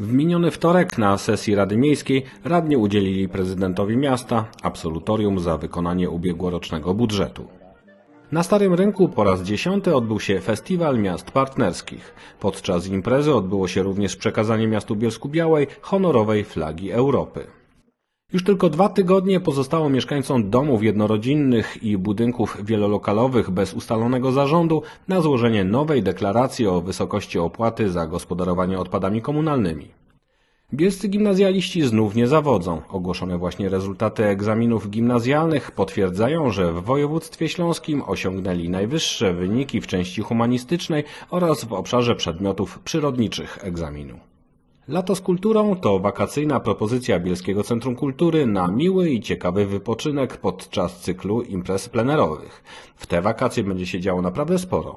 W miniony wtorek na sesji Rady Miejskiej radni udzielili prezydentowi miasta absolutorium za wykonanie ubiegłorocznego budżetu. Na Starym Rynku po raz dziesiąty odbył się Festiwal Miast Partnerskich. Podczas imprezy odbyło się również przekazanie miastu Bielsku Białej honorowej flagi Europy. Już tylko dwa tygodnie pozostało mieszkańcom domów jednorodzinnych i budynków wielolokalowych bez ustalonego zarządu na złożenie nowej deklaracji o wysokości opłaty za gospodarowanie odpadami komunalnymi. Bielscy gimnazjaliści znów nie zawodzą. Ogłoszone właśnie rezultaty egzaminów gimnazjalnych potwierdzają, że w województwie śląskim osiągnęli najwyższe wyniki w części humanistycznej oraz w obszarze przedmiotów przyrodniczych egzaminu. Lato z kulturą to wakacyjna propozycja Bielskiego Centrum Kultury na miły i ciekawy wypoczynek podczas cyklu imprez plenerowych. W te wakacje będzie się działo naprawdę sporo.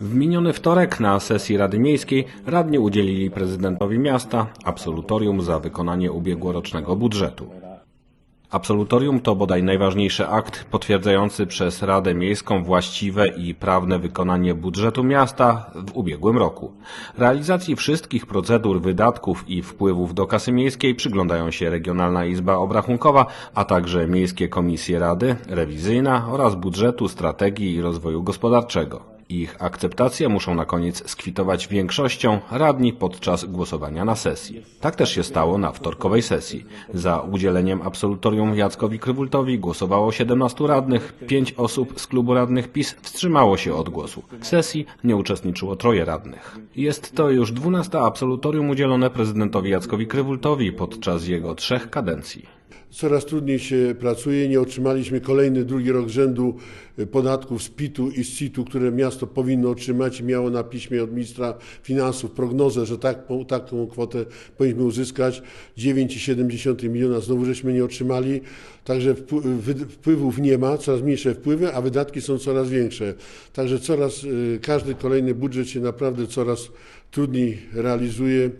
W miniony wtorek na sesji Rady Miejskiej radni udzielili prezydentowi miasta absolutorium za wykonanie ubiegłorocznego budżetu. Absolutorium to bodaj najważniejszy akt potwierdzający przez Radę Miejską właściwe i prawne wykonanie budżetu miasta w ubiegłym roku. Realizacji wszystkich procedur wydatków i wpływów do kasy miejskiej przyglądają się Regionalna Izba Obrachunkowa, a także Miejskie Komisje Rady, Rewizyjna oraz Budżetu, Strategii i Rozwoju Gospodarczego. Ich akceptację muszą na koniec skwitować większością radni podczas głosowania na sesji. Tak też się stało na wtorkowej sesji. Za udzieleniem absolutorium Jackowi Krywultowi głosowało 17 radnych, 5 osób z klubu radnych PiS wstrzymało się od głosu. W sesji nie uczestniczyło troje radnych. Jest to już 12 absolutorium udzielone prezydentowi Jackowi Krywultowi podczas jego trzech kadencji. Coraz trudniej się pracuje. Nie otrzymaliśmy kolejny drugi rok rzędu y, podatków z PIT-u i z CIT-u, które miasto powinno otrzymać. Miało na piśmie od ministra finansów prognozę, że tak, taką kwotę powinniśmy uzyskać. 9,7 miliona znowu żeśmy nie otrzymali. Także wpływów nie ma, coraz mniejsze wpływy, a wydatki są coraz większe. Także coraz, y, każdy kolejny budżet się naprawdę coraz trudniej realizuje.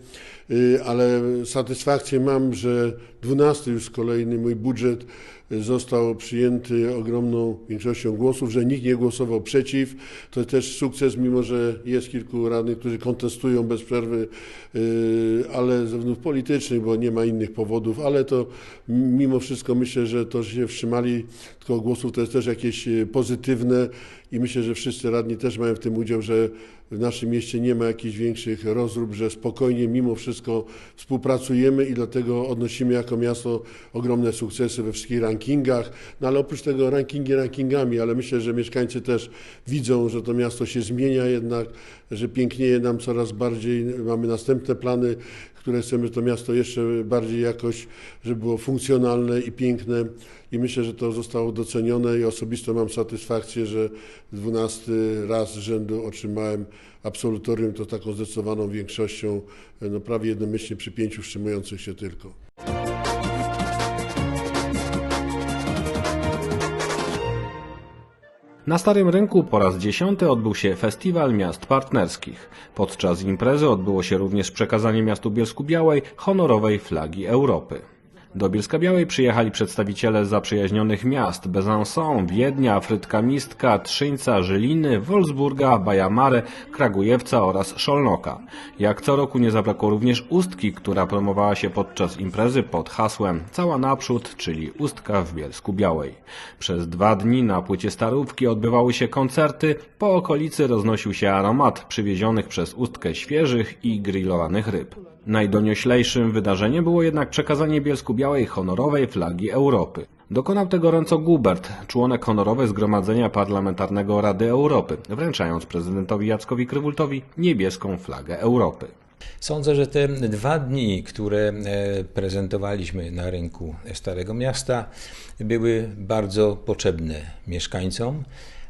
Y, ale satysfakcję mam, że dwunasty już kolejny mój budżet został przyjęty ogromną większością głosów, że nikt nie głosował przeciw. To też sukces, mimo że jest kilku radnych, którzy kontestują bez przerwy, y, ale ze względów politycznych, bo nie ma innych powodów, ale to mimo wszystko myślę, że to, że się wstrzymali tylko głosów, to jest też jakieś y, pozytywne i myślę, że wszyscy radni też mają w tym udział, że w naszym mieście nie ma jakichś większych rozrób, że spokojnie mimo wszystko współpracujemy i dlatego odnosimy jako miasto ogromne sukcesy we wszystkich rankingach. No ale oprócz tego rankingi rankingami, ale myślę, że mieszkańcy też widzą, że to miasto się zmienia jednak, że pięknieje nam coraz bardziej. Mamy następne plany, które chcemy, to miasto jeszcze bardziej jakoś, żeby było funkcjonalne i piękne i myślę, że to zostało docenione i osobisto mam satysfakcję, że 12 raz z rzędu otrzymałem absolutorium, to taką zdecydowaną większością, no prawie jednomyślnie przy pięciu wstrzymujących się tylko. Na Starym Rynku po raz dziesiąty odbył się Festiwal Miast Partnerskich. Podczas imprezy odbyło się również przekazanie miastu Bielsku Białej honorowej flagi Europy. Do Bielska Białej przyjechali przedstawiciele zaprzyjaźnionych miast Besançon, Wiednia, Frytka-Mistka, Trzyńca, Żyliny, Wolfsburga, Bajamare, Kragujewca oraz Szolnoka. Jak co roku nie zabrakło również Ustki, która promowała się podczas imprezy pod hasłem Cała naprzód, czyli Ustka w Bielsku Białej. Przez dwa dni na płycie Starówki odbywały się koncerty, po okolicy roznosił się aromat przywiezionych przez Ustkę świeżych i grillowanych ryb. Najdonioślejszym wydarzeniem było jednak przekazanie Bielsku Białej honorowej flagi Europy. Dokonał tego Renzo Gubert, członek honorowy Zgromadzenia Parlamentarnego Rady Europy, wręczając prezydentowi Jackowi Krywultowi niebieską flagę Europy. Sądzę, że te dwa dni, które e, prezentowaliśmy na rynku Starego Miasta, były bardzo potrzebne mieszkańcom.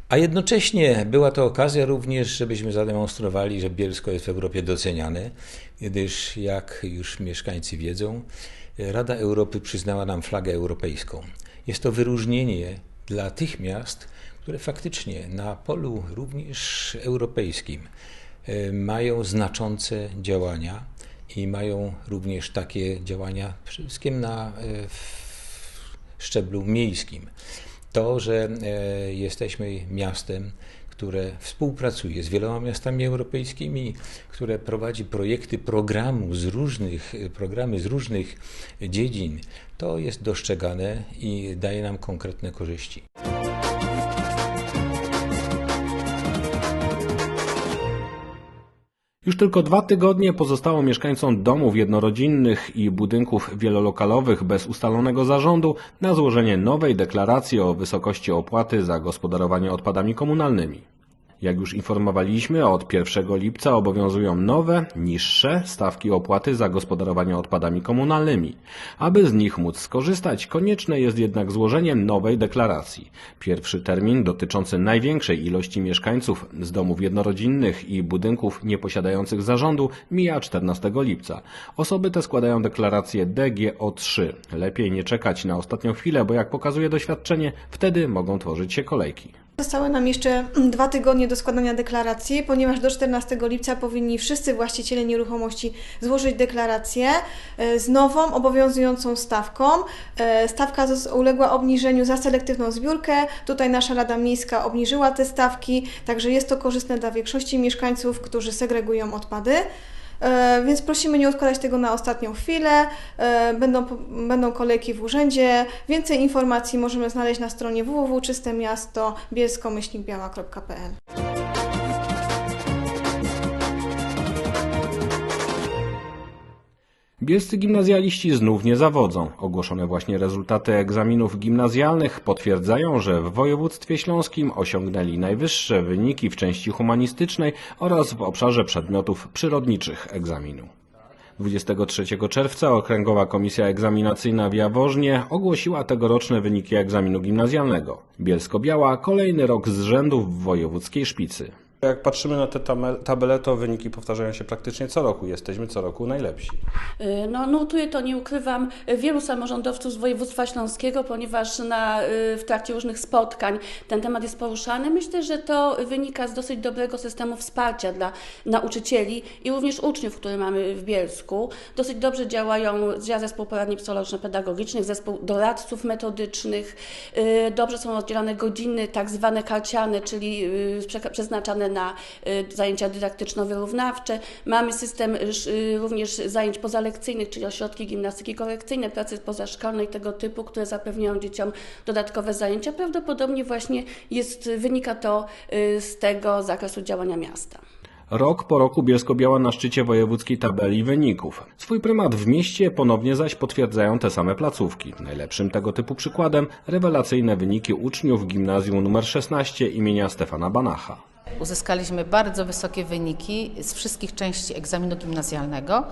A jednocześnie była to okazja również, żebyśmy zademonstrowali, że Bielsko jest w Europie doceniane, gdyż jak już mieszkańcy wiedzą, Rada Europy przyznała nam flagę europejską. Jest to wyróżnienie dla tych miast, które faktycznie na polu również europejskim e, mają znaczące działania i mają również takie działania przede wszystkim na e, szczeblu miejskim. To, że e, jesteśmy miastem, które współpracuje z wieloma miastami europejskimi, które prowadzi projekty programu z różnych, programy z różnych dziedzin, to jest dostrzegane i daje nam konkretne korzyści. Już tylko dwa tygodnie pozostało mieszkańcom domów jednorodzinnych i budynków wielolokalowych bez ustalonego zarządu na złożenie nowej deklaracji o wysokości opłaty za gospodarowanie odpadami komunalnymi. Jak już informowaliśmy, od 1 lipca obowiązują nowe, niższe stawki opłaty za gospodarowanie odpadami komunalnymi. Aby z nich móc skorzystać, konieczne jest jednak złożenie nowej deklaracji. Pierwszy termin dotyczący największej ilości mieszkańców z domów jednorodzinnych i budynków nieposiadających zarządu mija 14 lipca. Osoby te składają deklarację DGO3. Lepiej nie czekać na ostatnią chwilę, bo jak pokazuje doświadczenie, wtedy mogą tworzyć się kolejki. Zostały nam jeszcze dwa tygodnie do składania deklaracji, ponieważ do 14 lipca powinni wszyscy właściciele nieruchomości złożyć deklarację e, z nową, obowiązującą stawką. E, Stawka uległa obniżeniu za selektywną zbiórkę. Tutaj nasza Rada Miejska obniżyła te stawki, także jest to korzystne dla większości mieszkańców, którzy segregują odpady. E, Więc prosimy nie odkładać tego na ostatnią chwilę. E, Będą, będą kolejki w urzędzie. Więcej informacji możemy znaleźć na stronie www.czystemiasto Bielscy gimnazjaliści znów nie zawodzą. Ogłoszone właśnie rezultaty egzaminów gimnazjalnych potwierdzają, że w województwie śląskim osiągnęli najwyższe wyniki w części humanistycznej oraz w obszarze przedmiotów przyrodniczych egzaminu. 23 czerwca Okręgowa Komisja Egzaminacyjna w Jaworznie ogłosiła tegoroczne wyniki egzaminu gimnazjalnego. Bielsko-Biała kolejny rok z rzędu w wojewódzkiej szpicy. Jak patrzymy na te tabele, to wyniki powtarzają się praktycznie co roku. Jesteśmy co roku najlepsi. Y, No, notuję to, nie ukrywam, wielu samorządowców z województwa śląskiego, ponieważ na, y, w trakcie różnych spotkań ten temat jest poruszany. Myślę, że to wynika z dosyć dobrego systemu wsparcia dla nauczycieli i również uczniów, które mamy w Bielsku. Dosyć dobrze działają zespół poradni psychologiczno-pedagogicznych, zespół doradców metodycznych. Y, Dobrze są oddzielane godziny tak zwane karciane, czyli y, na y, zajęcia dydaktyczno-wyrównawcze. Mamy system y, y, również zajęć pozalekcyjnych, czyli ośrodki gimnastyki korekcyjnej, pracy pozaszkolnej tego typu, które zapewniają dzieciom dodatkowe zajęcia. Prawdopodobnie właśnie jest, wynika to z tego zakresu działania miasta. Rok po roku Bielsko-Biała na szczycie wojewódzkiej tabeli wyników. Swój prymat w mieście ponownie zaś potwierdzają te same placówki. Najlepszym tego typu przykładem rewelacyjne wyniki uczniów gimnazjum nr 16 imienia Stefana Banacha. Uzyskaliśmy bardzo wysokie wyniki z wszystkich części egzaminu gimnazjalnego.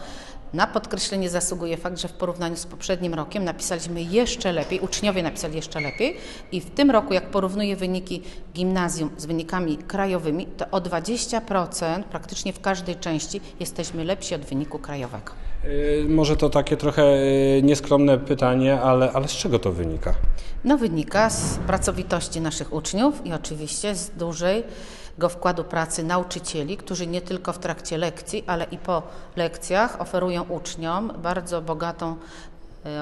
Na podkreślenie zasługuje fakt, że w porównaniu z poprzednim rokiem napisaliśmy jeszcze lepiej, uczniowie napisali jeszcze lepiej i w tym roku, jak porównuję wyniki gimnazjum z wynikami krajowymi, to o 20% praktycznie w każdej części jesteśmy lepsi od wyniku krajowego. Yy, Może to takie trochę yy, nieskromne pytanie, ale, ale z czego to wynika? No wynika z pracowitości naszych uczniów i oczywiście z dużego wkładu pracy nauczycieli, którzy nie tylko w trakcie lekcji, ale i po lekcjach oferują uczniom bardzo bogatą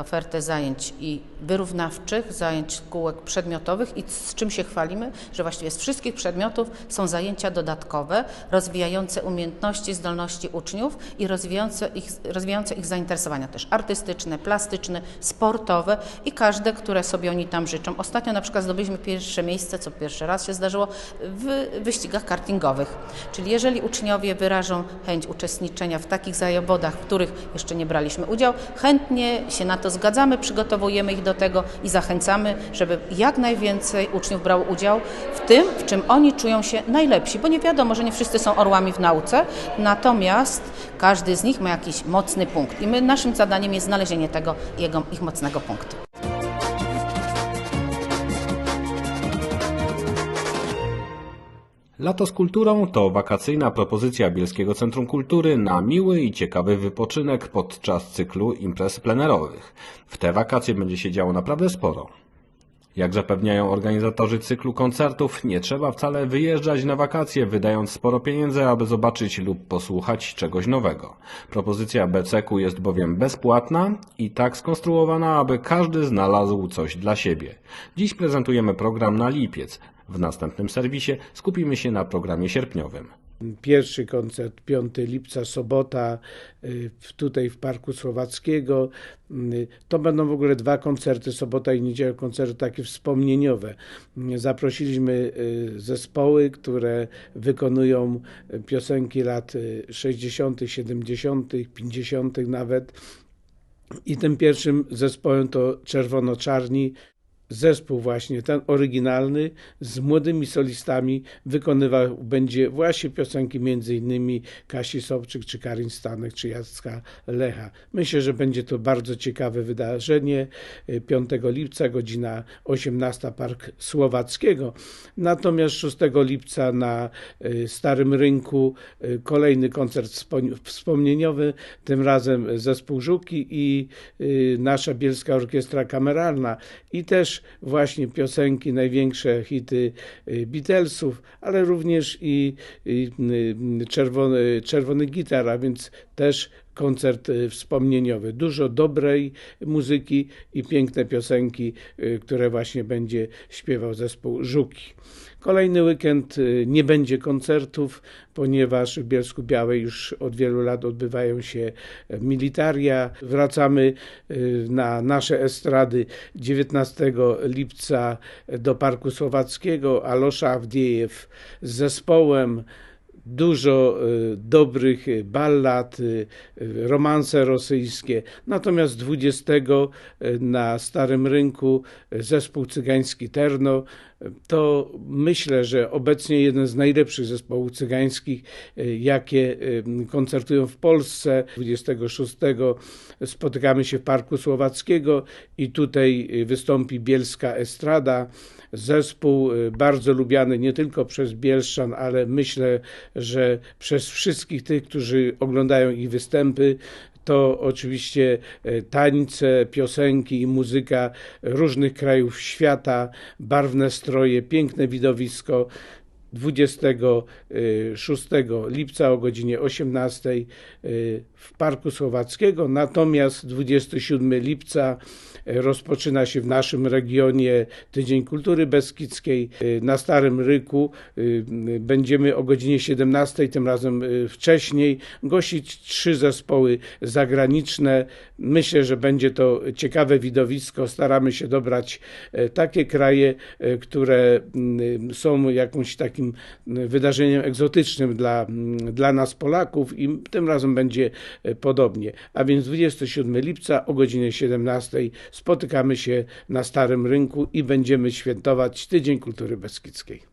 ofertę zajęć i wyrównawczych, zajęć szkółek przedmiotowych i z czym się chwalimy, że właściwie z wszystkich przedmiotów są zajęcia dodatkowe, rozwijające umiejętności, zdolności uczniów i rozwijające ich, rozwijające ich zainteresowania też artystyczne, plastyczne, sportowe i każde, które sobie oni tam życzą. Ostatnio na przykład zdobyliśmy pierwsze miejsce, co pierwszy raz się zdarzyło, w wyścigach kartingowych. Czyli jeżeli uczniowie wyrażą chęć uczestniczenia w takich zawodach, w których jeszcze nie braliśmy udziału, chętnie się na to zgadzamy, przygotowujemy ich do tego i zachęcamy, żeby jak najwięcej uczniów brało udział w tym, w czym oni czują się najlepsi, bo nie wiadomo, że nie wszyscy są orłami w nauce, natomiast każdy z nich ma jakiś mocny punkt i my, naszym zadaniem jest znalezienie tego jego, ich mocnego punktu. Lato z kulturą to wakacyjna propozycja Bielskiego Centrum Kultury na miły i ciekawy wypoczynek podczas cyklu imprez plenerowych. W te wakacje będzie się działo naprawdę sporo. Jak zapewniają organizatorzy cyklu koncertów, nie trzeba wcale wyjeżdżać na wakacje, wydając sporo pieniędzy, aby zobaczyć lub posłuchać czegoś nowego. Propozycja BCK jest bowiem bezpłatna i tak skonstruowana, aby każdy znalazł coś dla siebie. Dziś prezentujemy program na lipiec. W następnym serwisie skupimy się na programie sierpniowym. Pierwszy koncert 5 lipca, sobota, y, tutaj w Parku Słowackiego. Y, To będą w ogóle dwa koncerty, sobota i niedziela, koncerty takie wspomnieniowe. Zaprosiliśmy y, zespoły, które wykonują piosenki lat y, 60., 70., 50. nawet. I tym pierwszym zespołem to Czerwono-Czarni. Zespół właśnie ten oryginalny z młodymi solistami wykonywał będzie właśnie piosenki między innymi Kasi Sobczyk, czy Karin Stanek, czy Jacka Lecha. Myślę, że będzie to bardzo ciekawe wydarzenie. Y, 5 lipca, godzina 18, Park Słowackiego. Natomiast 6 lipca na y, Starym Rynku y, kolejny koncert wspo- wspomnieniowy, tym razem zespół Żuki i y, nasza Bielska Orkiestra Kameralna i też właśnie piosenki, największe hity y, Beatlesów, ale również i, i y, czerwony, czerwony gitar, a więc też koncert y, wspomnieniowy. Dużo dobrej muzyki i piękne piosenki, y, które właśnie będzie śpiewał zespół Żuki. Kolejny weekend y, nie będzie koncertów, ponieważ w Bielsku Białej już od wielu lat odbywają się e, militaria. Wracamy na nasze estrady 19 lipca do Parku Słowackiego. Alosza Awdiejew z zespołem dużo y, dobrych y, ballad, y, romanse rosyjskie. Natomiast 20 y, na Starym Rynku zespół cygański Terno to myślę, że obecnie jeden z najlepszych zespołów cygańskich, jakie koncertują w Polsce. 26 spotykamy się w Parku Słowackiego i tutaj wystąpi Bielska Estrada. Zespół y, bardzo lubiany nie tylko przez Bielszczan, ale myślę, że przez wszystkich tych, którzy oglądają ich występy. To oczywiście e, tańce, piosenki i muzyka różnych krajów świata, barwne stroje, piękne widowisko. 26 lipca o godzinie 18 y, w Parku Słowackiego, natomiast 27 lipca y, rozpoczyna się w naszym regionie Tydzień Kultury Beskidzkiej. Y, Na Starym Ryku y, y, będziemy o godzinie 17, tym razem y, wcześniej, gościć trzy zespoły zagraniczne. Myślę, że będzie to ciekawe widowisko. Staramy się dobrać e, takie kraje, które są jakimś takim wydarzeniem egzotycznym dla, dla nas Polaków i tym razem będzie podobnie. A więc 27 lipca o godzinie 17 spotykamy się na Starym Rynku i będziemy świętować Tydzień Kultury Beskidzkiej.